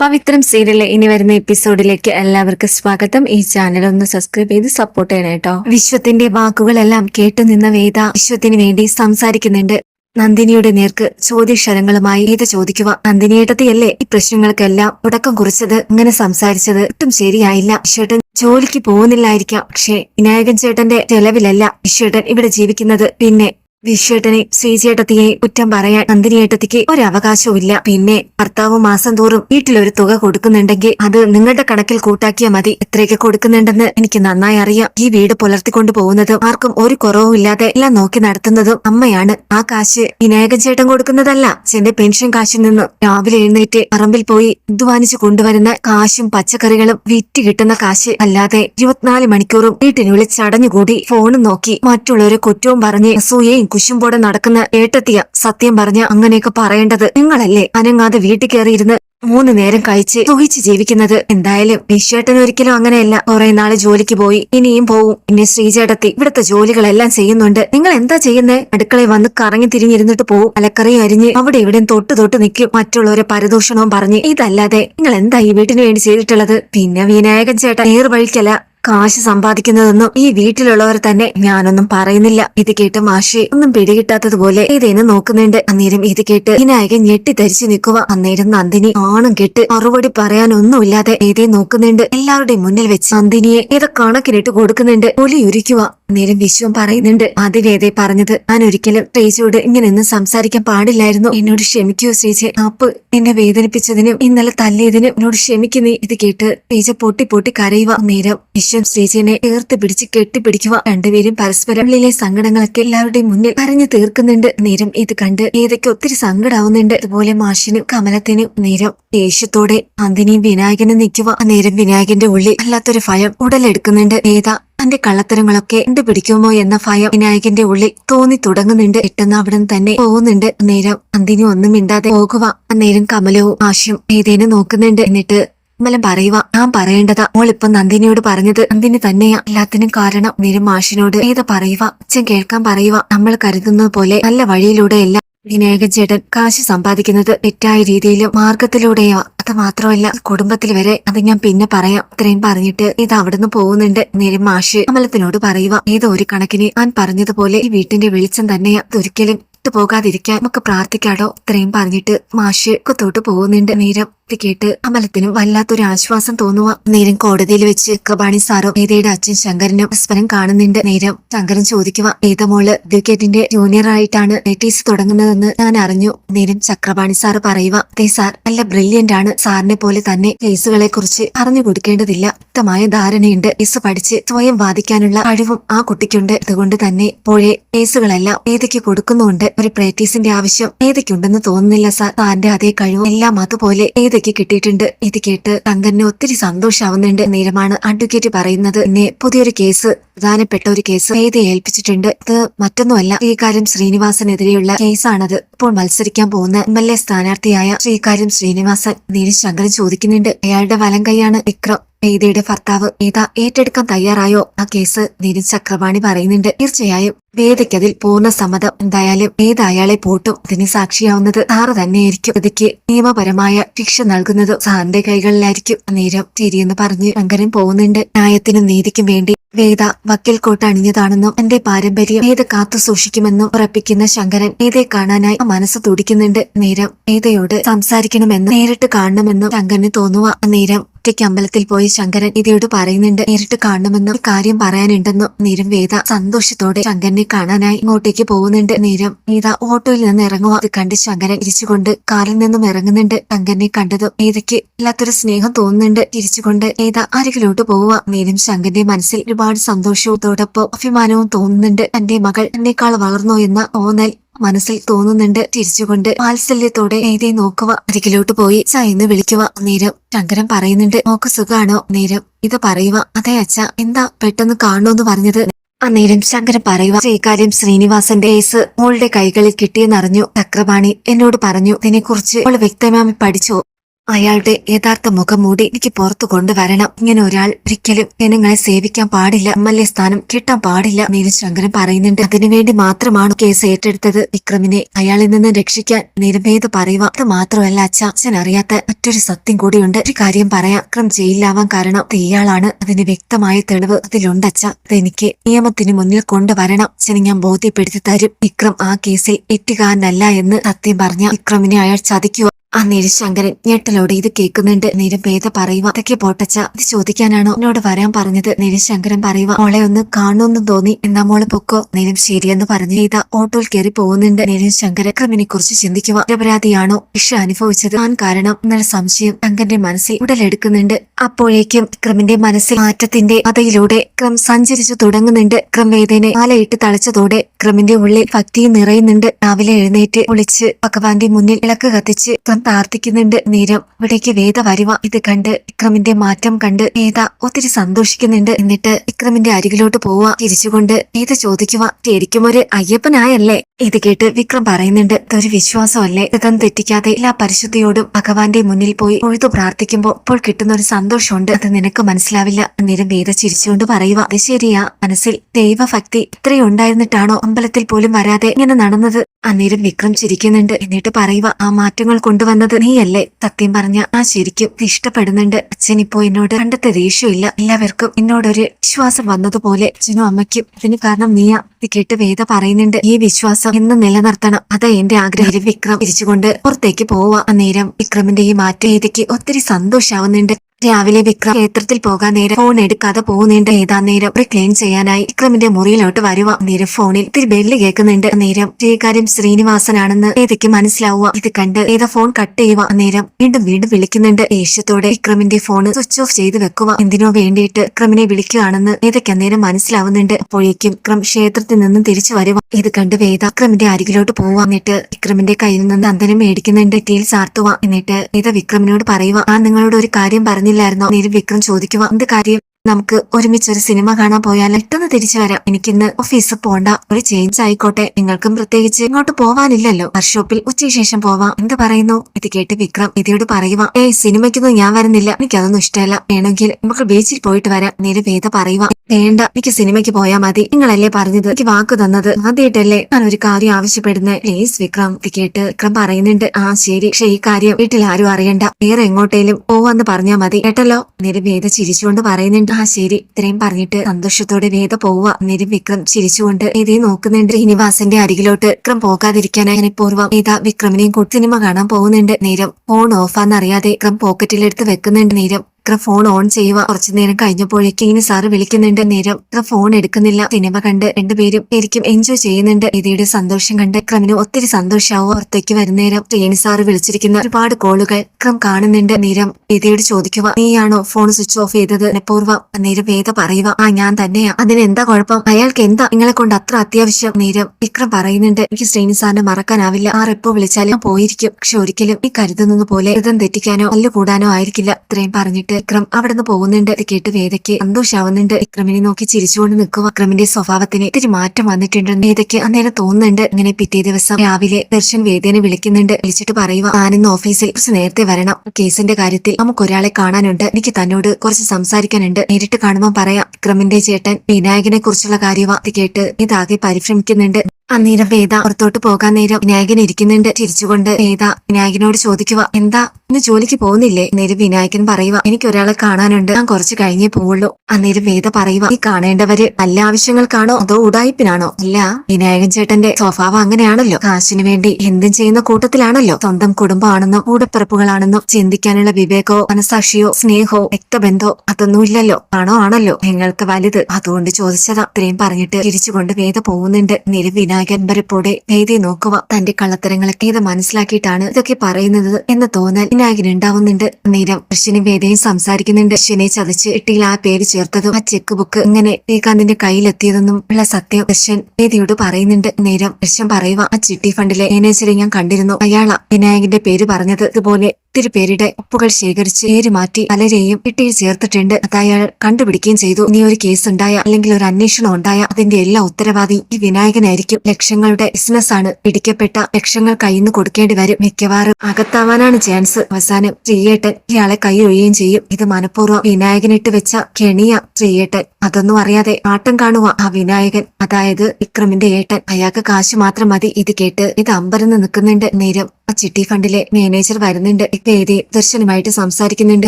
പവിത്രം സീരിയലിലെ ഇനി വരുന്ന എപ്പിസോഡിലേക്ക് എല്ലാവർക്കും സ്വാഗതം. ഈ ചാനൽ ഒന്ന് സബ്സ്ക്രൈബ് ചെയ്ത് സപ്പോർട്ട് ചെയ്യണം കേട്ടോ. വിശ്വത്തിന്റെ വാക്കുകളെല്ലാം കേട്ടു നിന്ന വേദ വിശ്വത്തിന് വേണ്ടി സംസാരിക്കുന്നുണ്ട്. നന്ദിനിയുടെ നേർക്ക് ചോദ്യക്ഷരങ്ങളുമായി ഇത് ചോദിക്കുക. നന്ദിനിയേട്ടത്തിയല്ലേ ഈ പ്രശ്നങ്ങൾക്കെല്ലാം തുടക്കം കുറിച്ചത്? അങ്ങനെ സംസാരിച്ചത് ഒട്ടും ശരിയായില്ല. ചേട്ടൻ ജോലിക്ക് പോകുന്നില്ലായിരിക്കാം. പക്ഷേ വിനായകൻ ചേട്ടന്റെ ചെലവിലല്ല ചേട്ടൻ ഇവിടെ ജീവിക്കുന്നത്. പിന്നെ വിശ്വേട്ടനെ ശ്രീചേട്ടത്തിയെ കുറ്റം പറയാൻ നന്ദിനിയേട്ടത്തിക്ക് ഒരവകാശവുമില്ല. പിന്നെ ഭർത്താവ് മാസം തോറും വീട്ടിലൊരു തുക കൊടുക്കുന്നുണ്ടെങ്കിൽ അത് നിങ്ങളുടെ കണക്കിൽ കൂട്ടാക്കിയാൽ മതി. എത്രയൊക്കെ കൊടുക്കുന്നുണ്ടെന്ന് എനിക്ക് നന്നായി അറിയാം. ഈ വീട് പുലർത്തിക്കൊണ്ടു പോകുന്നതും ആർക്കും ഒരു കുറവുമില്ലാതെ എല്ലാം നോക്കി നടത്തുന്നതും അമ്മയാണ്. ആ കാശ് വിനായകൻ ചേട്ടൻ കൊടുക്കുന്നതല്ല. ചെന്റെ പെൻഷൻ കാശിൽ നിന്ന് രാവിലെ എഴുന്നേറ്റ് പറമ്പിൽ പോയി അധ്വാനിച്ചു കൊണ്ടുവരുന്ന കാശും പച്ചക്കറികളും വിറ്റ് കിട്ടുന്ന കാശ് അല്ലാതെ ഇരുപത്തിനാല് മണിക്കൂറും വീട്ടിനുള്ളിൽ ചടഞ്ഞുകൂടി ഫോണും നോക്കി മറ്റുള്ളവരെ കുറ്റവും പറഞ്ഞ് അസൂയയും കുശുമ്പോടെ നടക്കുന്ന ഏട്ടത്തിയ സത്യം പറഞ്ഞ അങ്ങനെയൊക്കെ പറയേണ്ടത് നിങ്ങളല്ലേ? അനങ്ങാതെ വീട്ടിൽ കയറിയിരുന്ന് മൂന്ന് നേരം കഴിച്ച് സുഖിച്ച് ജീവിക്കുന്നത്. എന്തായാലും വിശ്വേട്ടൻ ഒരിക്കലും അങ്ങനെയല്ല. കുറെ നാൾ ജോലിക്ക് പോയി. ഇനിയും പോവും. പിന്നെ ശ്രീചേട്ടത്തി ഇവിടുത്തെ ജോലികളെല്ലാം ചെയ്യുന്നുണ്ട്. നിങ്ങൾ എന്താ ചെയ്യുന്നേ? അടുക്കളയിൽ വന്ന് കറങ്ങി തിരിഞ്ഞിരുന്നിട്ട് പോവും. അലക്കറിയും അരിഞ്ഞ് അവിടെ ഇവിടെയും തൊട്ട് തൊട്ട് നിൽക്കും. മറ്റുള്ളവരെ പരദൂഷണവും പറഞ്ഞ്. ഇതല്ലാതെ നിങ്ങൾ എന്താ ഈ വീട്ടിന് വേണ്ടി ചെയ്തിട്ടുള്ളത്? പിന്നെ വിനായകൻ ചേട്ടൻ നേർവഴിക്കല്ല. കാശ് സമ്പാദിക്കുന്നതൊന്നും ഈ വീട്ടിലുള്ളവർ തന്നെ ഞാനൊന്നും പറയുന്നില്ല. ഇത് കേട്ട് മാഷെ ഒന്നും പിടികിട്ടാത്തതുപോലെ ഇതേന്ന് നോക്കുന്നുണ്ട്. അന്നേരം ഇത് കേട്ട് വിനായകൻ ഞെട്ടിത്തരിച്ചു നിൽക്കുക അന്നേരം നന്ദിനി ആണും കെട്ട് മറുപടി പറയാനൊന്നുമില്ലാതെ ഏതേ നോക്കുന്നുണ്ട്. എല്ലാവരുടെയും മുന്നിൽ വെച്ച് നന്ദിനിയെ ഏതോ കണക്കിനിട്ട് കൊടുക്കുന്നുണ്ട്. ഒലിയുരിക്കുക അന്നേരം വിശ്വം പറയുന്നുണ്ട്. അതിവേദേ പറഞ്ഞത് ഞാൻ ഒരിക്കലും ശ്രീജയോട് ഇങ്ങനെയൊന്നും സംസാരിക്കാൻ പാടില്ലായിരുന്നു. എന്നോട് ക്ഷമിക്കൂ ശ്രീജെ. അപ്പ് എന്നെ വേദനിപ്പിച്ചതിനും ഇന്നലെ തല്ലിയതിനും എന്നോട് ക്ഷമിക്കുന്നേ ഇത് കേട്ട് ശ്രീജ പൊട്ടി പൊട്ടി കരയുക. നേരം വിശ്വം ശ്രീജനെ ചേർത്ത് പിടിച്ച് കെട്ടിപ്പിടിക്കുക. രണ്ടുപേരും പരസ്പരം ഉള്ളിലെ സങ്കടങ്ങളൊക്കെ എല്ലാവരുടെയും മുന്നിൽ പറഞ്ഞു തീർക്കുന്നുണ്ട്. നേരം ഇത് കണ്ട് ഏതൊക്കെ ഒത്തിരി സങ്കടാവുന്നുണ്ട്. അതുപോലെ മാഷിനും കമലത്തിനും നേരം ദേഷ്യത്തോടെ അന്തിനിയും വിനായകനും നിൽക്കുക. നേരം വിനായകന്റെ ഉള്ളിൽ അല്ലാത്തൊരു ഭയം ഉടലെടുക്കുന്നുണ്ട്. ഏതാ തന്റെ കള്ളത്തരങ്ങളൊക്കെ കണ്ടുപിടിക്കുമോ എന്ന ഭയം വിനായകന്റെ ഉള്ളിൽ തോന്നി തുടങ്ങുന്നുണ്ട്. പെട്ടെന്ന് അവിടെ തന്നെ പോകുന്നുണ്ട്. നേരം അന്തിനി ഒന്നും മിണ്ടാതെ പോകുക. അന്നേരം കമലവും ആശയും ഏതേനും നോക്കുന്നുണ്ട്. എന്നിട്ട് കമലം പറയുക ഞാൻ പറയേണ്ടതാ. മോളിപ്പം നന്ദിനിയോട് പറഞ്ഞത് നന്ദിനി തന്നെയാ. എല്ലാത്തിനും കാരണം. നേരം മാഷിനോട് ഏതാ പറയുക അച്ഛൻ കേൾക്കാൻ പറയുക നമ്മൾ കരുതുന്നത് പോലെ നല്ല വഴിയിലൂടെയല്ല വിനായകൻ ചേട്ടൻ കാശ് സമ്പാദിക്കുന്നത് തെറ്റായ രീതിയിലും മാർഗത്തിലൂടെയോ അത് മാത്രമല്ല കുടുംബത്തിൽ വരെ അത് ഞാൻ പിന്നെ പറയാം. ഇത്രയും പറഞ്ഞിട്ട് ഇത് അവിടുന്ന് പോകുന്നുണ്ട് നേരം മാഷ് അമലത്തിനോട് പറയുക. ഏതോ ഒരു കണക്കിന് ഞാൻ പറഞ്ഞതുപോലെ ഈ വീട്ടിന്റെ വെളിച്ചം തന്നെയാ. ഒരിക്കലും പോകാതിരിക്കാൻ നമുക്ക് പ്രാർത്ഥിക്കാടോ? ഇത്രയും പറഞ്ഞിട്ട് മാഷ് കുത്തോട്ട് പോകുന്നുണ്ട്. നേരം ഇത് കേട്ട് അമലത്തിനും വല്ലാത്തൊരു ആശ്വാസം തോന്നുക നേരം കോടതിയിൽ വെച്ച് കബാണി സാറും ഏതയുടെ അച്ഛൻ ശങ്കരനും പരസ്പരം കാണുന്നുണ്ട്. നേരം ശങ്കരൻ ചോദിക്കുക ഏതമോൾ അഡ്വക്കേറ്റിന്റെ ജൂനിയർ ആയിട്ടാണ് പ്രാക്ടീസ് തുടങ്ങുന്നതെന്ന് ഞാൻ അറിഞ്ഞു. നേരം ചക്രപാണി സാറ് പറയുക അതെ സാർ നല്ല ബ്രില്യന്റ് ആണ്. സാറിനെ പോലെ തന്നെ കേസുകളെ കുറിച്ച് അറിഞ്ഞു കൊടുക്കേണ്ടതില്ല. വ്യക്തമായ ധാരണയുണ്ട്. കേസ് പഠിച്ച് സ്വയം വാദിക്കാനുള്ള കഴിവും ആ കുട്ടിക്കുണ്ട്. അതുകൊണ്ട് തന്നെ ഇപ്പോഴേ കേസുകളെല്ലാം ഏതൊക്കെ കൊടുക്കുന്നുണ്ട് ഒരു പ്രാക്ടീസിന്റെ ആവശ്യം ഏതൊക്കെയുണ്ടെന്ന് തോന്നുന്നില്ല സാർ. സാറിന്റെ അതേ കഴിവും എല്ലാം അതുപോലെ ഏതൊക്കെ കിട്ടിയിട്ടുണ്ട്. ഇത് കേട്ട് തങ്കന് ഒത്തിരി സന്തോഷാവുന്നുണ്ട്. നേരമാണ് അഡ്വക്കേറ്റ് പറയുന്നത്. പിന്നെ പുതിയൊരു കേസ് പ്രധാനപ്പെട്ട ഒരു കേസ് ഏതെ ഏൽപ്പിച്ചിട്ടുണ്ട്. ഇത് മറ്റൊന്നുമല്ല ശ്രീകാര്യം ശ്രീനിവാസനെതിരെയുള്ള കേസാണത് ഇപ്പോൾ മത്സരിക്കാൻ പോകുന്ന എം എൽ എ സ്ഥാനാർത്ഥിയായ ശ്രീകാര്യം ശ്രീനിവാസൻ നീരി ശങ്കരൻ ചോദിക്കുന്നുണ്ട്. അയാളുടെ വലം കൈയാണ് വിക്രം. വേദയുടെ ഭർത്താവ് വേദ ഏറ്റെടുക്കാൻ തയ്യാറായോ? ആ കേസ് നിരിൻ ചക്രവാണി പറയുന്നുണ്ട്. തീർച്ചയായും വേദയ്ക്കതിൽ പൂർണ സമ്മതം എന്തായാലും വേദ അയാളെ പോട്ടും അതിന് സാക്ഷിയാവുന്നത് സാറ് തന്നെയായിരിക്കും. പ്രതിക്ക് നിയമപരമായ ശിക്ഷ നൽകുന്നത് സാറിന്റെ കൈകളിലായിരിക്കും. നേരം തിരിയെന്ന് പറഞ്ഞ് ശങ്കരൻ പോകുന്നുണ്ട്. ന്യായത്തിനും നീതിക്കും വേണ്ടി വേദ വക്കീൽ കോട്ട് അണിഞ്ഞതാണെന്നും തന്റെ പാരമ്പര്യം വേദ കാത്തു സൂക്ഷിക്കുമെന്നും ഉറപ്പിക്കുന്ന ശങ്കരൻ വേദയെ കാണാനായി മനസ്സ് തുടിക്കുന്നുണ്ട്. നേരം വേദയോട് സംസാരിക്കണമെന്നും നേരിട്ട് കാണണമെന്നും ശങ്കരന് തോന്നുക. നേരം ഒറ്റയ്ക്ക് അമ്പലത്തിൽ പോയി ശങ്കരൻ ഇതയോട് പറയുന്നുണ്ട്. നേരിട്ട് കാണണമെന്നും കാര്യം പറയാനുണ്ടെന്നും നീരം വേദ സന്തോഷത്തോടെ ശങ്കരനെ കാണാനായി ഇങ്ങോട്ടേക്ക് പോകുന്നുണ്ട്. നീരം വേദ ഓട്ടോയിൽ നിന്ന് ഇറങ്ങുക അത് കണ്ട് ശങ്കരൻ തിരിച്ചുകൊണ്ട് കാറിൽ നിന്നും ഇറങ്ങുന്നുണ്ട്. ശങ്കരനെ കണ്ടതും വേദയ്ക്ക് വല്ലാത്തൊരു സ്നേഹം തോന്നുന്നുണ്ട്. തിരിച്ചുകൊണ്ട് വേദ അരികിലോട്ട് പോവുക നീരം ശങ്കരന്റെ മനസ്സിൽ ഒരുപാട് സന്തോഷത്തോടൊപ്പം അഭിമാനവും തോന്നുന്നുണ്ട്. തന്റെ മകൾ എന്നെക്കാൾ വളർന്നു എന്ന തോന്നൽ മനസ്സിൽ തോന്നുന്നുണ്ട്. തിരിച്ചുകൊണ്ട് വാത്സല്യത്തോടെ എഴുതി നോക്കുക. അരികിലോട്ട് പോയി ചായന്ന് വിളിക്കുക. നേരം ശങ്കരൻ പറയുന്നുണ്ട് നോക്ക് സുഖാണോ? നേരം ഇത് പറയുക. അതെ അച്ഛ എന്താ പെട്ടെന്ന് കാണുമെന്ന് പറഞ്ഞത്? അന്നേരം ശങ്കരൻ പറയുക ശ്രീകാര്യം ശ്രീനിവാസന്റെ കേസ് മോളുടെ കൈകളിൽ കിട്ടിയെന്നറിഞ്ഞു. ചക്രപാണി എന്നോട് പറഞ്ഞു ഇതിനെക്കുറിച്ച് അവൾ വ്യക്തമായി പഠിച്ചോ? അയാളുടെ യഥാർത്ഥ മുഖം മൂടി എനിക്ക് പുറത്തു കൊണ്ടുവരണം. ഇങ്ങനെ ഒരാൾ ഒരിക്കലും ജനങ്ങളെ സേവിക്കാൻ പാടില്ല. എം എൽ എ സ്ഥാനം കിട്ടാൻ പാടില്ല നീലശങ്കരൻ പറയുന്നുണ്ട്. അതിനുവേണ്ടി മാത്രമാണ് കേസ് ഏറ്റെടുത്തത്. വിക്രമിനെ അയാളിൽ നിന്ന് രക്ഷിക്കാൻ നിരഭേദ പറയുക അത് മാത്രമല്ല അച്ഛ അച്ഛൻ അറിയാത്ത മറ്റൊരു സത്യം കൂടിയുണ്ട്. ഒരു കാര്യം പറയാം. വിക്രം ജയിലിലാവാൻ കാരണം ഇയാളാണ്. അതിന് വ്യക്തമായ തെളിവ് അതിലുണ്ട് അച്ഛ. അതെനിക്ക് നിയമത്തിന് മുന്നിൽ കൊണ്ടുവരണം. അച്ഛനെ ഞാൻ ബോധ്യപ്പെടുത്തി തരും. വിക്രം ആ കേസിൽ എറ്റുകാരനല്ല എന്ന് സത്യം പറഞ്ഞ വിക്രമിനെ അയാൾ ചതിക്കുക. ആ നിരശങ്കരൻ ഞെട്ടലോടെ ഇത് കേൾക്കുന്നുണ്ട്. നിരഭേദ പറയുക അതൊക്കെ പോട്ടച്ച ഇത് ചോദിക്കാനാണോ? എന്നോട് വരാൻ പറഞ്ഞത് നിരശങ്കരൻ പറയുക മോളെ ഒന്ന് കാണുമെന്ന് തോന്നി എന്നാ മോളെ പൊക്കോ? നേരം ശരിയെന്ന് പറഞ്ഞു ഇതാ ഓട്ടോയിൽ കയറി പോകുന്നുണ്ട്. നിരശങ്കരൻ ക്രമിനെ കുറിച്ച് ചിന്തിക്കുക നിരപരാധിയാണോ ഇഷ അനുഭവിച്ചത് താൻ കാരണം എന്നുള്ള സംശയം ശങ്കരന്റെ മനസ്സിൽ ഉടലെടുക്കുന്നുണ്ട്. അപ്പോഴേക്കും ക്രമിന്റെ മനസ്സിൽ മാറ്റത്തിന്റെ അതയിലൂടെ ക്രം സഞ്ചരിച്ചു തുടങ്ങുന്നുണ്ട്. ക്രം വേദനെ ആലയിട്ട് തളച്ചതോടെ ക്രമിന്റെ ഉള്ളിൽ ഭക്തിയും നിറയുന്നുണ്ട്. രാവിലെ എഴുന്നേറ്റ് ഒളിച്ച് ഭഗവാന്റെ മുന്നിൽ വിളക്ക് കത്തിച്ച് ക്രം പ്രാർത്ഥിക്കുന്നുണ്ട് നീരം. ഇവിടേക്ക് വേദ വരുവ. ഇത് കണ്ട് വിക്രമിന്റെ മാറ്റം കണ്ട് വേദ ഒത്തിരി സന്തോഷിക്കുന്നുണ്ട്. എന്നിട്ട് വിക്രമിന്റെ അരികിലോട്ട് പോവുക തിരിച്ചുകൊണ്ട് വേദ ചോദിക്കുക ശരിക്കും ഒരു അയ്യപ്പനായല്ലേ? ഇത് കേട്ട് വിക്രം പറയുന്നുണ്ട് ഇതൊരു വിശ്വാസമല്ലേ? ഇതം തെറ്റിക്കാതെ എല്ലാ പരിശുദ്ധിയോടും ഭഗവാന്റെ മുന്നിൽ പോയി ഒഴുതു പ്രാർത്ഥിക്കുമ്പോൾ ഇപ്പോൾ കിട്ടുന്ന ഒരു സന്തോഷമുണ്ട്. അത് നിനക്ക് മനസ്സിലാവില്ല. അന്നേരം വേദ ചിരിച്ചുകൊണ്ട് പറയുക അത് ശരിയാ. മനസ്സിൽ ദൈവഭക്തി ഇത്രയും ഉണ്ടായിരുന്നിട്ടാണോ അമ്പലത്തിൽ പോലും വരാതെ ഇങ്ങനെ നടന്നത്? അന്നേരം വിക്രം ചിരിക്കുന്നുണ്ട് എന്നിട്ട് പറയുക ആ മാറ്റങ്ങൾ കൊണ്ടുവന്നത് നീയല്ലേ? സത്യം പറഞ്ഞ ആ ശരിക്കും ഇഷ്ടപ്പെടുന്നുണ്ട്. അച്ഛൻ ഇപ്പോ എന്നോട് കണ്ടത്തെ ദേഷ്യമില്ല. എല്ലാവർക്കും എന്നോടൊരു വിശ്വാസം വന്നതുപോലെ അച്ഛനും അമ്മയ്ക്കും. അതിന് കാരണം നീയാ. ഇത് കേട്ട് വേദ പറയുന്നുണ്ട് ഈ വിശ്വാസം എന്ന് നിലനിർത്തണം. അതാ എന്റെ ആഗ്രഹം. വിക്രം തിരിച്ചുകൊണ്ട് പുറത്തേക്ക് പോവാ. അന്നേരം വിക്രമിന്റെ ഈ മാറ്റം വേദയ്ക്ക് ഒത്തിരി സന്തോഷാവുന്നുണ്ട്. രാവിലെ വിക്രം ക്ഷേത്രത്തിൽ പോകാൻ നേരം ഫോൺ എടുക്കാതെ പോകുന്നുണ്ട് ഏതാ നേരം ഒരു ക്ലീൻ ചെയ്യാനായി വിക്രമിന്റെ മുറിയിലോട്ട് വരുവ. നേരം ഫോണിൽ ഇത്തിരി ബെല്ല് കേൾക്കുന്നുണ്ട്. നേരം ശ്രീകാര്യം ശ്രീനിവാസനാണെന്ന് ഏതയ്ക്ക് മനസ്സിലാവുക ഇത് കണ്ട് ഏതാ ഫോൺ കട്ട് ചെയ്യുക നേരം വീണ്ടും വീണ്ടും വിളിക്കുന്നുണ്ട്. ദേഷ്യത്തോടെ വിക്രമിന്റെ ഫോൺ സ്വിച്ച് ഓഫ് ചെയ്ത് വെക്കുക എന്തിനോ വേണ്ടിയിട്ട് വിക്രമിനെ വിളിക്കുകയാണെന്ന് ഏതൊക്കെ അന്നേരം മനസ്സിലാവുന്നുണ്ട്. അപ്പോഴേക്കും വിക്രം ക്ഷേത്രത്തിൽ നിന്നും തിരിച്ചു വരുവ. ഇത് കണ്ട് വേദ വിക്രമിന്റെ അരികിലോട്ട് പോവുക എന്നിട്ട് വിക്രമിന്റെ കയ്യിൽ നിന്ന് അന്തനം മേടിക്കുന്നുണ്ട്. ടീൽ ആർത്തുക എന്നിട്ട് വേദ വിക്രമിനോട് പറയുക ആ നിങ്ങളോട് ഒരു കാര്യം പറഞ്ഞില്ലായിരുന്നോ? നേരം വിക്രം ചോദിക്കുക എന്ത് കാര്യം? നമുക്ക് ഒരുമിച്ച് ഒരു സിനിമ കാണാൻ പോയാൽ പെട്ടെന്ന് തിരിച്ചു വരാം. എനിക്കിന്ന് ഓഫീസിൽ പോണ്ട. ഒരു ചേഞ്ച് ആയിക്കോട്ടെ. നിങ്ങൾക്കും പ്രത്യേകിച്ച് ഇങ്ങോട്ട് പോവാനില്ലല്ലോ. വർക്ക്ഷോപ്പിൽ ഉച്ചയ്ക്ക് ശേഷം പോവാം. എന്ത് പറയുന്നു? ഇത് കേട്ട് വിക്രം ഇതിയോട് പറയുക ഏയ് സിനിമയ്ക്കൊന്നും ഞാൻ വരുന്നില്ല. എനിക്കതൊന്നും ഇഷ്ടമല്ല. വേണമെങ്കിൽ നമുക്ക് ബീച്ചിൽ പോയിട്ട് വരാം. നേരെ വേദ പറയുക വേണ്ട. എനിക്ക് സിനിമയ്ക്ക് പോയാൽ മതി. നിങ്ങളല്ലേ പറഞ്ഞത്? എനിക്ക് വാക്ക് തന്നത്. ആദ്യമായിട്ടല്ലേ ഞാൻ ഒരു കാര്യം ആവശ്യപ്പെടുന്നത് പ്ലീസ് വിക്രം ഇത് കേട്ട് വിക്രം പറയുന്നുണ്ട്. ആ ശരി. പക്ഷെ ഈ കാര്യം വീട്ടിൽ ആരും അറിയണ്ട. വേറെ എങ്ങോട്ടേലും പോവാന്ന് പറഞ്ഞാൽ മതി. കേട്ടല്ലോ? നേരെ വേദ ചിരിച്ചുകൊണ്ട് പറയുന്നുണ്ട്. ആ ശരി ഇത്രയും പറഞ്ഞിട്ട് സന്തോഷത്തോടെ വേദ പോവുക. അന്നേരം വിക്രം ചിരിച്ചുകൊണ്ട് വേദയെ നോക്കുന്നുണ്ട്. ശ്രീനിവാസന്റെ അരികിലോട്ട് വിക്രം പോകാതിരിക്കാനായി പൂർവം വേദ വിക്രമിനെയും കൂട്ടി സിനിമ കാണാൻ പോകുന്നുണ്ട്. നേരം ഫോൺ ഓഫാന്നറിയാതെ വിക്രം പോക്കറ്റിലെടുത്ത് വെക്കുന്നുണ്ട്. നേരം ഇത്ര ഫോൺ ഓൺ ചെയ്യുക കുറച്ചു നേരം കഴിഞ്ഞപ്പോഴേക്കും ഇനി സാറ് വിളിക്കുന്നുണ്ട്. നേരം ഇത്ര ഫോൺ എടുക്കുന്നില്ല. സിനിമ കണ്ട് രണ്ടുപേരും ശരിക്കും എൻജോയ് ചെയ്യുന്നുണ്ട്. ഇതിയുടെ സന്തോഷം കണ്ട് ക്രമിന് ഒത്തിരി സന്തോഷാവും പുറത്തേക്ക് വരുന്നേരം ട്രെയിനി സാറ് വിളിച്ചിരിക്കുന്ന ഒരുപാട് കോളുകൾ ക്രം കാണുന്നുണ്ട്. നേരം വേദയോട് ചോദിക്കുക നീയാണോ ഫോൺ സ്വിച്ച് ഓഫ് ചെയ്തത്? പൂർവം നേരം വേദ പറയുക ആ ഞാൻ തന്നെയാ. അതിന് എന്താ കുഴപ്പം? അയാൾക്ക് എന്താ നിങ്ങളെ കൊണ്ട് അത്ര അത്യാവശ്യം? നേരം വിക്രം പറയുന്നുണ്ട് എനിക്ക് ശ്രീനി സാറിനെ മറക്കാനാവില്ല. ആർ എപ്പോ വിളിച്ചാലും പോയിരിക്കും. പക്ഷെ ഒരിക്കലും ഈ കരുതുന്നത് പോലെ ഇതം തെറ്റിക്കാനോ അല്ല കൂടാനോ ആയിരിക്കില്ല. ഇത്രയും പറഞ്ഞിട്ട് വിക്രം അവിടെ നിന്ന് പോകുന്നുണ്ട്. അത് കേട്ട് വേദയ്ക്ക് സന്തോഷാവുന്നുണ്ട്. വിക്രമിനെ നോക്കി ചിരിച്ചുകൊണ്ട് നിൽക്കുക വിക്രമിന്റെ സ്വഭാവത്തിന് ഇത്തിരി മാറ്റം വന്നിട്ടുണ്ട്. വേദയ്ക്ക് അന്നേരം തോന്നുന്നുണ്ട്. ഇങ്ങനെ പിറ്റേ ദിവസം രാവിലെ ദർശൻ വേദേനെ വിളിക്കുന്നുണ്ട്. വിളിച്ചിട്ട് പറയുക ഞാനിന്ന് ഓഫീസിൽ കുറച്ച് നേരത്തെ വരണം. കേസിന്റെ കാര്യത്തിൽ നമുക്ക് ഒരാളെ കാണാനുണ്ട്. എനിക്ക് തന്നോട് കുറച്ച് സംസാരിക്കാനുണ്ട്. നേരിട്ട് കാണുമ്പോൾ പറയാം വിക്രമിന്റെ ചേട്ടൻ വിനായകനെ കുറിച്ചുള്ള കാര്യമാ ഇത് കേട്ട് ഇതാകെ പരിഭ്രമിക്കുന്നുണ്ട്. അന്നേരം വേദ പുറത്തോട്ട് പോകാൻ നേരം വിനായകൻ ഇരിക്കുന്നുണ്ട്. ചിരിച്ചുകൊണ്ട് വേദ വിനായകനോട് ചോദിക്കുക എന്താ? ഇന്ന് ജോലിക്ക് പോകുന്നില്ലേ? നേരം വിനായകൻ പറയുക എനിക്ക് ഒരാളെ കാണാനുണ്ട്. ഞാൻ കുറച്ച് കഴിഞ്ഞേ പോവുള്ളൂ. അന്നേരം വേദ പറയുക ഈ കാണേണ്ടവര് നല്ല ആവശ്യങ്ങൾക്കാണോ അതോ ഉടായ്പിനാണോ അല്ല വിനായകൻ ചേട്ടന്റെ സ്വഭാവം അങ്ങനെയാണല്ലോ. കാശിനു വേണ്ടി എന്തും ചെയ്യുന്ന കൂട്ടത്തിലാണല്ലോ. സ്വന്തം കുടുംബമാണെന്നോ കൂടപ്പിറപ്പുകളാണെന്നോ ചിന്തിക്കാനുള്ള വിവേകോ മനസാക്ഷിയോ സ്നേഹോ രക്തബന്ധോ അതൊന്നും ഇല്ലല്ലോ. ആണോ ആണല്ലോ നിങ്ങൾക്ക് വലുത്. അതുകൊണ്ട് ചോദിച്ചതാ. ഇത്രയും പറഞ്ഞിട്ട് തിരിച്ചുകൊണ്ട് വേദ പോകുന്നുണ്ട്. നിര വിനായകൻ വരപ്പോടെ വേദയെ നോക്കുക തന്റെ കള്ളത്തരങ്ങളൊക്കെ ഇത് മനസ്സിലാക്കിയിട്ടാണ് ഇതൊക്കെ പറയുന്നത് എന്ന് തോന്നൽ വിനായകൻ ഉണ്ടാവുന്നുണ്ട്. നേരം കൃഷ്ണനും വേദയും സംസാരിക്കുന്നുണ്ട്. കൃഷ്ണനെ ചതച്ച് ഇട്ടിയിൽ ആ പേര് ചേർത്തതും ആ ചെക്ക് ബുക്ക് ഇങ്ങനെ ശ്രീകാന്തിന്റെ കയ്യിലെത്തിയതെന്നും ഉള്ള സത്യം കൃഷ്ണൻ വേദിയോട് പറയുന്നുണ്ട്. നേരം കൃഷ്ണൻ പറയുക ആ ചിട്ടി ഫണ്ടിലെ മാനേജറെ ഞാൻ കണ്ടിരുന്നു. അയാളാ വിനായകന്റെ പേര് പറഞ്ഞത്. ഇതുപോലെ ഒത്തിരി പേരുടെ ഒപ്പുകൾ ശേഖരിച്ച് പേര് മാറ്റി പലരെയും ഇട്ടിയിൽ ചേർത്തിട്ടുണ്ട്. അതയാൾ കണ്ടുപിടിക്കുകയും ചെയ്തു. ഇനി ഒരു കേസ് ഉണ്ടായ അല്ലെങ്കിൽ ഒരു അന്വേഷണം ഉണ്ടായ അതിന്റെ എല്ലാ ഉത്തരവാദി ഈ വിനായകനായിരിക്കും. ലക്ഷങ്ങളുടെ ബിസിനസ് ആണ് പിടിക്കപ്പെട്ട ലക്ഷങ്ങൾ കയ്യിൽ നിന്ന് കൊടുക്കേണ്ടി വരും. മിക്കവാറും അകത്താവാനാണ് ചാൻസ് അവസാനം ശ്രീയേട്ടൻ ഇയാളെ കൈ ഒഴിയുകയും ചെയ്യും. ഇത് മനഃപൂർവം വിനായകനിട്ട് വെച്ച കെണിയ ശ്രീയേട്ടൻ. അതൊന്നും അറിയാതെ ആട്ടം കാണുക ആ വിനായകൻ. അതായത് വിക്രമിന്റെ ഏട്ടൻ. അയാൾക്ക് കാശ് മാത്രം മതി. ഇത് കേട്ട് ഇത് അമ്പരന്ന് നിൽക്കുന്നുണ്ട് നേരം. ആ ചിട്ടി ഫണ്ടിലെ മാനേജർ വരുന്നുണ്ട്. വേദി ദർശനമായിട്ട് സംസാരിക്കുന്നുണ്ട്.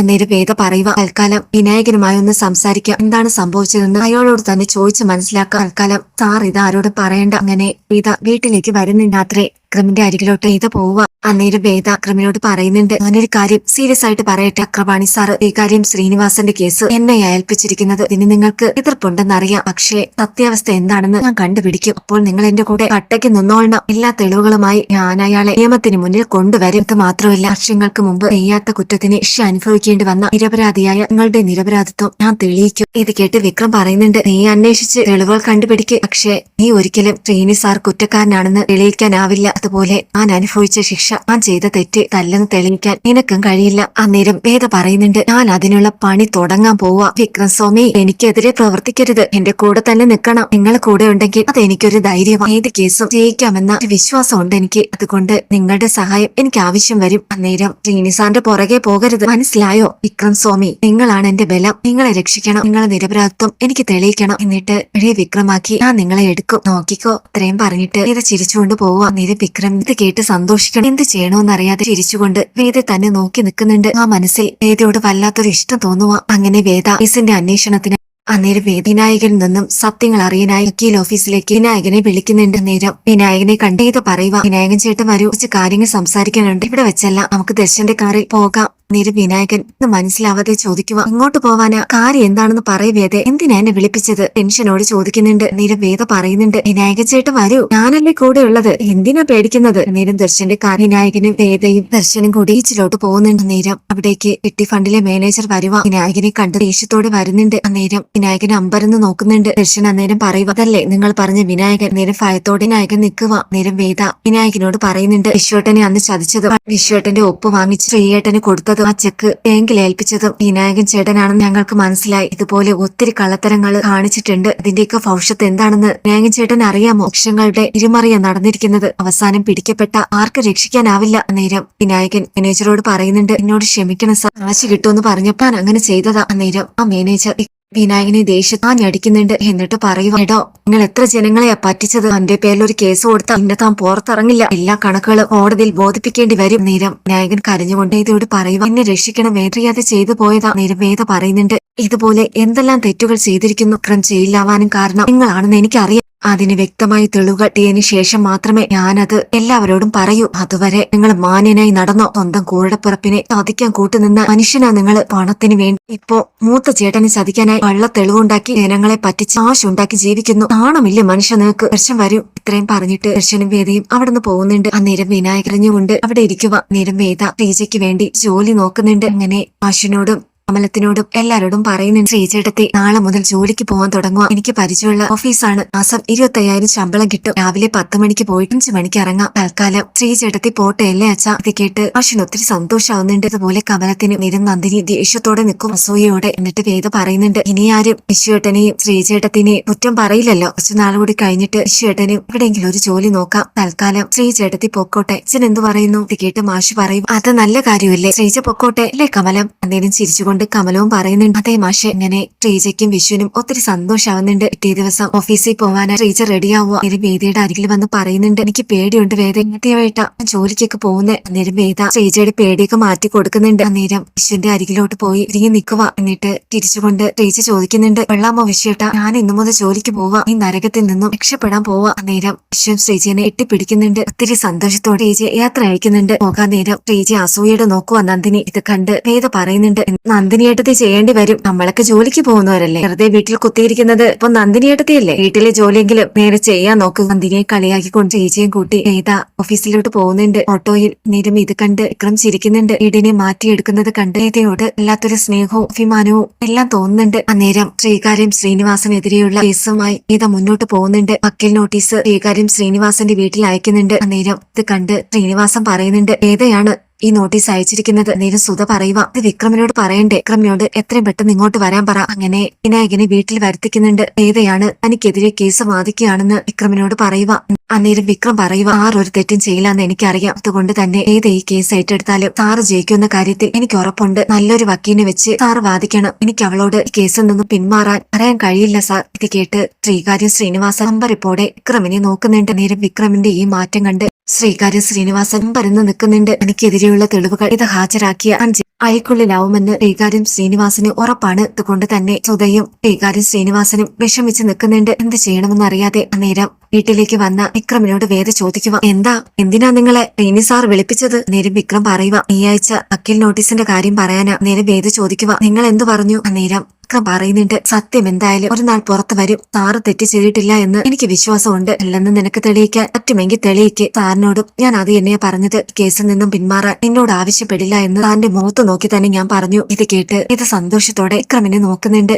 നേരെ വേദ പറയുക തൽക്കാലം വിനായകനുമായി ഒന്ന് സംസാരിക്കാം. എന്താണ് സംഭവിച്ചതെന്ന് അയാളോട് തന്നെ ചോദിച്ച് മനസ്സിലാക്കാം. തൽക്കാലം സാർ ഇത് ആരോട് പറയണ്ട. അങ്ങനെ വീത വീട്ടിലേക്ക് വരുന്നുണ്ട് രാത്രി. അക്രമിന്റെ അരികിലോട്ട് വേദ പോവുക. അന്നേരം വേദ അക്രമിനോട് പറയുന്നുണ്ട് ഞാനൊരു കാര്യം സീരിയസ് ആയിട്ട് പറയട്ടെ. അക്രവാണി സാർ ഈ കാര്യം ശ്രീനിവാസന്റെ കേസ് എന്നെ ഏൽപ്പിച്ചിരിക്കുന്നത്. ഇനി നിങ്ങൾക്ക് എതിർപ്പുണ്ടെന്നറിയാം. പക്ഷേ സത്യാവസ്ഥ എന്താണെന്ന് ഞാൻ കണ്ടുപിടിക്കും. അപ്പോൾ നിങ്ങൾ എന്റെ കൂടെ കട്ടയ്ക്ക് നിന്നോളണം. എല്ലാ തെളിവുകളുമായി ഞാൻ അയാളെ നിയമത്തിന് മുന്നിൽ കൊണ്ടുവരും. ഇത് മാത്രമല്ല വർഷങ്ങൾക്ക് മുമ്പ് ചെയ്യാത്ത കുറ്റത്തിന് ശിക്ഷ അനുഭവിക്കേണ്ടി വന്ന നിരപരാധിയായ നിങ്ങളുടെ നിരപരാധിത്വം ഞാൻ തെളിയിക്കും. ഇത് കേട്ട് വിക്രം പറയുന്നുണ്ട് നീ അന്വേഷിച്ച് തെളിവുകൾ കണ്ടുപിടിക്കും. പക്ഷേ നീ ഒരിക്കലും ശ്രീനി സാർ കുറ്റക്കാരനാണെന്ന് തെളിയിക്കാനാവില്ല. അതുപോലെ ഞാൻ അനുഭവിച്ച ശിക്ഷ ഞാൻ ചെയ്ത തെറ്റ് തല്ലെന്ന് തെളിയിക്കാൻ നിനക്കും കഴിയില്ല. അന്നേരം വേദ പറയുന്നുണ്ട് ഞാൻ അതിനുള്ള പണി തുടങ്ങാൻ പോവാ. വിക്രം സ്വാമി എനിക്കെതിരെ പ്രവർത്തിക്കരുത്. എന്റെ കൂടെ തന്നെ നിൽക്കണം. നിങ്ങൾ കൂടെ ഉണ്ടെങ്കിൽ അത് എനിക്കൊരു ധൈര്യം ഏത് കേസും ജയിക്കാമെന്ന ഒരു വിശ്വാസം ഉണ്ട് എനിക്ക്. അതുകൊണ്ട് നിങ്ങളുടെ സഹായം എനിക്ക് ആവശ്യം വരും. അന്നേരം ശ്രീനിസാന്റെ പുറകെ പോകരുത്. മനസ്സിലായോ? വിക്രം സ്വാമി നിങ്ങളാണ് എന്റെ ബലം. നിങ്ങളെ രക്ഷിക്കണം. നിങ്ങളെ നിരപരാധിത്വം എനിക്ക് തെളിയിക്കണം. എന്നിട്ട് വിക്രമാക്കി. ഞാൻ നിങ്ങളെ എടുക്കും. നോക്കിക്കോ. ഇത്രയും പറഞ്ഞിട്ട് ഇത് ചിരിച്ചുകൊണ്ട് പോവുക അന്നേരം വിക്രം ഇത് കേട്ട് സന്തോഷിക്കണം. എന്ത് ചെയ്യണോന്നറിയാതെ ചിരിച്ചുകൊണ്ട് വേദ തന്നെ നോക്കി നിൽക്കുന്നുണ്ട്. ആ മനസ്സിൽ വേദയോട് വല്ലാത്തൊരു ഇഷ്ടം തോന്നുക അങ്ങനെ വേദ കേസിന്റെ അന്വേഷണത്തിന് അന്നേരം വേദിനായകൻ നിന്നും സത്യങ്ങൾ അറിയാനായി വക്കീൽ ഓഫീസിലേക്ക് വിനായകനെ വിളിക്കുന്നുണ്ട്. നേരം വിനായകനെ കണ്ട് ഇത് പറയുക വിനായകൻ ചേട്ടൻ വരൂ കുറച്ച് കാര്യങ്ങൾ സംസാരിക്കാനുണ്ട്. ഇവിടെ വെച്ചല്ല നമുക്ക് ദർശന്റെ കാറിൽ പോകാം. നേരം വിനായകൻ ഇത് മനസ്സിലാവാതെ ചോദിക്കുക ഇങ്ങോട്ട് പോവാനാ? കാര്യം എന്താണെന്ന് പറയുവേദെ എന്തിനാ എന്നെ വിളിപ്പിച്ചത്? ടെൻഷനോട് ചോദിക്കുന്നുണ്ട്. നേരം വേദ പറയുന്നുണ്ട് വിനായകൻ ചേട്ടൻ വരൂ ഞാനല്ലേ കൂടെ ഉള്ളത് എന്തിനാ പേടിക്കുന്നത്? നേരം ദർശന്റെ കാർ വിനായകനും വേദയും ദർശനും കൂടി ബീച്ചിലോട്ട് പോകുന്നുണ്ട്. നേരം അവിടേക്ക് കിട്ടി ഫണ്ടിലെ മാനേജർ വരുക വിനായകനെ കണ്ട് ദേഷ്യത്തോടെ വരുന്നുണ്ട്. അന്നേരം വിനായകൻ അമ്പരന്ന് നോക്കുന്നുണ്ട്. ദർശൻ അന്നേരം പറയുക അതല്ലേ നിങ്ങൾ പറഞ്ഞ വിനായകൻ നേരം ഭയത്തോടെ വിനായകൻ നിൽക്കുക നേരം വേദ വിനായകനോട് പറയുന്നുണ്ട് വിശ്വട്ടനെ അന്ന് ചതിച്ചതും വിശ്വട്ടന്റെ ഒപ്പ് വാങ്ങിച്ച് ശ്രീയേട്ടന് കൊടുത്തതും ആ ചെക്ക് ബാങ്കിൽ ഏൽപ്പിച്ചതും വിനായകൻ ചേട്ടനാണെന്ന് ഞങ്ങൾക്ക് മനസ്സിലായി. ഇതുപോലെ ഒത്തിരി കള്ളത്തരങ്ങൾ കാണിച്ചിട്ടുണ്ട്. ഇതിന്റെയൊക്കെ ഭവിഷ്യത്ത് എന്താണെന്ന് വിനായകൻ ചേട്ടൻ അറിയാമോ? ലക്ഷങ്ങളുടെ ഇരുമറിയ നടന്നിരിക്കുന്നത് അവസാനം പിടിക്കപ്പെട്ട ആർക്ക് രക്ഷിക്കാനാവില്ല. നേരം വിനായകൻ മാനേജറോട് പറയുന്നുണ്ട് എന്നോട് ക്ഷമിക്കണം സാർ. കാശ് കിട്ടുമെന്ന് പറഞ്ഞപ്പോൾ അങ്ങനെ ചെയ്തതാ. നേരം ആ മാനേജർ വിനായകനെ ദേഷ്യത്താൻ അടിക്കുന്നുണ്ട് എന്നിട്ട് പറയുക എടോ നിങ്ങൾ എത്ര ജനങ്ങളെയാ പറ്റിച്ചത്? എന്റെ പേരിൽ ഒരു കേസ് കൊടുത്ത എന്നെ താൻ പുറത്തിറങ്ങില്ല. എല്ലാ കണക്കുകളും കോടതിയിൽ ബോധിപ്പിക്കേണ്ടി വരും. നേരം വിനായകൻ കരഞ്ഞുകൊണ്ട് ഇതോട് പറയുക എന്നെ രക്ഷിക്കണം. വേണ്ടറിയാതെ ചെയ്തു പോയതാ. നേരം വേദ പറയുന്നുണ്ട് ഇതുപോലെ എന്തെല്ലാം തെറ്റുകൾ ചെയ്തിരിക്കുന്നു? ക്രം ചെയ്യില്ലാവാനും കാരണം നിങ്ങളാണെന്ന് എനിക്കറിയാം. അതിന് വ്യക്തമായി തെളിവുകട്ടിയതിനു ശേഷം മാത്രമേ ഞാനത് എല്ലാവരോടും പറയൂ. അതുവരെ നിങ്ങൾ മാന്യനായി നടന്നോ? സ്വന്തം കൂടപ്പുറപ്പിനെ ചതിക്കാൻ കൂട്ടുനിന്ന മനുഷ്യനാ നിങ്ങൾ പണത്തിന് വേണ്ടി. ഇപ്പോ മൂത്ത ചേട്ടനെ ചതിക്കാനായി വള്ള തെളിവുണ്ടാക്കി ജനങ്ങളെ പറ്റിച്ച് ആശുണ്ടാക്കി ജീവിക്കുന്നു. നാണമില്ല മനുഷ്യ നിങ്ങൾക്ക് ദർശനം വരൂ. ഇത്രയും പറഞ്ഞിട്ട് ദർശനും വേദയും അവിടുന്ന് പോകുന്നുണ്ട്. അന്നേരം വിനായകരഞ്ഞുകൊണ്ട് അവിടെ ഇരിക്കുക നേരം വേദ ശ്രീജയ്ക്ക് വേണ്ടി ജോലി നോക്കുന്നുണ്ട്. അങ്ങനെ ആശുനോടും കമലത്തിനോടും എല്ലാരോടും പറയുന്നുണ്ട് ശ്രീചേട്ടത്തി നാളെ മുതൽ ജോലിക്ക് പോകാൻ തുടങ്ങുക. എനിക്ക് പരിചയമുള്ള ഓഫീസാണ്. മാസം ഇരുപത്തയ്യായിരം ശമ്പളം കിട്ടും. രാവിലെ പത്ത് മണിക്ക് പോയിട്ട് അഞ്ചു മണിക്ക് ഇറങ്ങാം. തൽക്കാലം ശ്രീചേട്ടത്തി പോട്ടെ അല്ലേ അച്ഛ? ഇത് കേട്ട് അശ്വിന് ഒത്തിരി സന്തോഷാവുന്നുണ്ട്. അതുപോലെ കമലത്തിന് നിരം നന്ദിനി ദേഷ്യത്തോടെ നിൽക്കും. അസൂയയോടെ എന്നിട്ട് വേദ പറയുന്നുണ്ട് ഇനി ആരും വിശ്വേട്ടനെയും ശ്രീചേട്ടത്തിനെയും കുറ്റം പറയില്ലല്ലോ. കുറച്ചു നാളുകൂടി കഴിഞ്ഞിട്ട് വിശ്വേട്ടനും എവിടെയെങ്കിലും ഒരു ജോലി നോക്കാം. തൽക്കാലം ശ്രീചേട്ടത്തി പൊക്കോട്ടെ. അച്ഛൻ എന്തു പറയുന്നു? ഇത് കേട്ട് മാഷ് പറയും അത് നല്ല കാര്യമല്ലേ? ശ്രീച പൊക്കോട്ടെ അല്ലേ കമലം? എന്തേലും ചിരിച്ചുകൊണ്ട് കമലവും പറയുന്നുണ്ട് അതേ മാഷെ ഇങ്ങനെ ശ്രീജയ്ക്കും വിഷുവിനും ഒത്തിരി സന്തോഷാവുന്നുണ്ട്. പിറ്റേ ദിവസം ഓഫീസിൽ പോവാനായി ശ്രീജ റെഡിയാവുക. അന്നേരം വേദയുടെ അരികിൽ വന്ന് പറയുന്നുണ്ട് എനിക്ക് പേടിയുണ്ട് വേദ ഇങ്ങനത്തെയായിട്ടാ ജോലിക്കൊക്കെ പോകുന്നത് അന്നേരം വേദ ശ്രീജയുടെ പേടിയൊക്കെ മാറ്റി കൊടുക്കുന്നുണ്ട്. അന്നേരം വിഷുവിന്റെ അരികിലോട്ട് പോയി ഇരിങ്ങി നിൽക്കുക എന്നിട്ട് തിരിച്ചുകൊണ്ട് ശ്രീജ ചോദിക്കുന്നുണ്ട് വെള്ളാമോ വിഷയേട്ടാ ഞാൻ ഇന്നു മുതൽ ജോലിക്ക് പോവാ. ഈ നരകത്തിൽ നിന്നും രക്ഷപ്പെടാൻ പോവാ. അന്നേരം വിശ്വം ശ്രീജയെ എട്ടിപ്പിടിക്കുന്നുണ്ട്. ഒത്തിരി സന്തോഷത്തോടെ ശ്രീജയെ യാത്ര അയക്കുന്നുണ്ട്. പോകാൻ നേരം ശ്രീജ അസൂയയുടെ നോക്കുവാ നന്ദിനി. ഇത് കണ്ട് വേദ പറയുന്നുണ്ട് നന്ദിനിയേട്ടത്തി ചെയ്യേണ്ടി വരും. നമ്മളൊക്കെ ജോലിക്ക് പോകുന്നവരല്ലേ? വെറുതെ വീട്ടിൽ കുത്തിയിരിക്കുന്നത് ഇപ്പൊ നന്ദിനിയേട്ടത്തിയല്ലേ? വീട്ടിലെ ജോലിയെങ്കിലും നേരെ ചെയ്യാൻ നോക്ക്. നന്ദിനിയെ കളിയാക്കിക്കൊണ്ട് ചേച്ചിയും കൂട്ടി ഏതാ ഓഫീസിലോട്ട് പോകുന്നുണ്ട്. ഓട്ടോയിൽ നേരം ഇത് കണ്ട് വിക്രം ചിരിക്കുന്നുണ്ട്. വീടിനെ മാറ്റിയെടുക്കുന്നത് കണ്ട് ഏതയോട് വല്ലാത്തൊരു സ്നേഹവും അഭിമാനവും എല്ലാം തോന്നുന്നുണ്ട്. അന്നേരം ശ്രീകാര്യം ശ്രീനിവാസനെതിരെയുള്ള കേസുമായി ഏത മുന്നോട്ട് പോകുന്നുണ്ട്. വക്കീൽ നോട്ടീസ് ശ്രീകാര്യം ശ്രീനിവാസന്റെ വീട്ടിൽ അയക്കുന്നുണ്ട്. അന്നേരം ഇത് കണ്ട് ശ്രീനിവാസം പറയുന്നുണ്ട് വേദയാണ് ഈ നോട്ടീസ് അയച്ചിരിക്കുന്നത് നേരം സുധ പറയുക ഇത് വിക്രമിനോട് പറയണ്ടേ. വിക്രമിനോട് എത്രയും പെട്ടെന്ന് ഇങ്ങോട്ട് വരാൻ പറ. അങ്ങനെ വിനായകനെ വീട്ടിൽ വരുത്തിക്കുന്നുണ്ട്. ഏതയാണ് തനിക്കെതിരെ കേസ് വാദിക്കുകയാണെന്ന് വിക്രമിനോട് പറയുക അന്നേരം വിക്രം പറയുക ആരൊരു തെറ്റും ചെയ്യില്ലെന്ന് എനിക്കറിയാം. അതുകൊണ്ട് തന്നെ ഏത് ഈ കേസ് ഏറ്റെടുത്താലും സാറ് ജയിക്കുന്ന കാര്യത്തിൽ എനിക്ക് ഉറപ്പുണ്ട്. നല്ലൊരു വക്കീലിനെ വെച്ച് സാറ് വാദിക്കണം. എനിക്ക് അവളോട് കേസിൽ നിന്ന് പിന്മാറാൻ പറയാൻ കഴിയില്ല സാർ. ഇത് കേട്ട് ശ്രീകാര്യം ശ്രീനിവാസ നമ്പറിപ്പോടെ വിക്രമിനെ നോക്കുന്നുണ്ട്. നേരം വിക്രമിന്റെ ഈ മാറ്റം കണ്ട് ശ്രീകാര്യം ശ്രീനിവാസൻ പരന്നു നിൽക്കുന്നുണ്ട്. എനിക്കെതിരെയുള്ള തെളിവുകൾ ഇത് ഹാജരാക്കിയ അഞ്ച് അയക്കുള്ളിലാവുമെന്ന് ശ്രീകാര്യം ശ്രീനിവാസന് ഉറപ്പാണ്. അതുകൊണ്ട് തന്നെ സുധയും ശ്രീകാര്യം ശ്രീനിവാസനും വിഷമിച്ച് നിൽക്കുന്നുണ്ട്. എന്ത് ചെയ്യണമെന്ന് അറിയാതെ അന്നേരം വീട്ടിലേക്ക് വന്ന വിക്രമിനോട് വേദ ചോദിക്കുക എന്താ? എന്തിനാ നിങ്ങളെ റീനി സാർ വിളിപ്പിച്ചത്? നേരം വിക്രം പറയുക ഈ ആഴ്ച അക്കിൽ നോട്ടീസിന്റെ കാര്യം പറയാനാ. നേരം വേദ ചോദിക്കുക നിങ്ങൾ എന്തു പറഞ്ഞു? അന്നേരം വിക്രം പറയുന്നുണ്ട്. സത്യം എന്തായാലും ഒരു നാൾ പുറത്തു വരും. സാറ് തെറ്റ് ചെയ്തിട്ടില്ല എന്ന് എനിക്ക് വിശ്വാസമുണ്ട്. അല്ലെന്ന് നിനക്ക് തെളിയിക്കാൻ പറ്റുമെങ്കിൽ തെളിയിക്ക്. സാറിനോടും ഞാൻ അത് എന്നെയാ പറഞ്ഞത്. കേസിൽ നിന്നും പിന്മാറാൻ നിന്നോട് ആവശ്യപ്പെടില്ല എന്ന് സാറിന്റെ മുഖത്ത് നോക്കി തന്നെ ഞാൻ പറഞ്ഞു. ഇത് കേട്ട് ഇത് സന്തോഷത്തോടെ വിക്രമിനെ നോക്കുന്നുണ്ട്.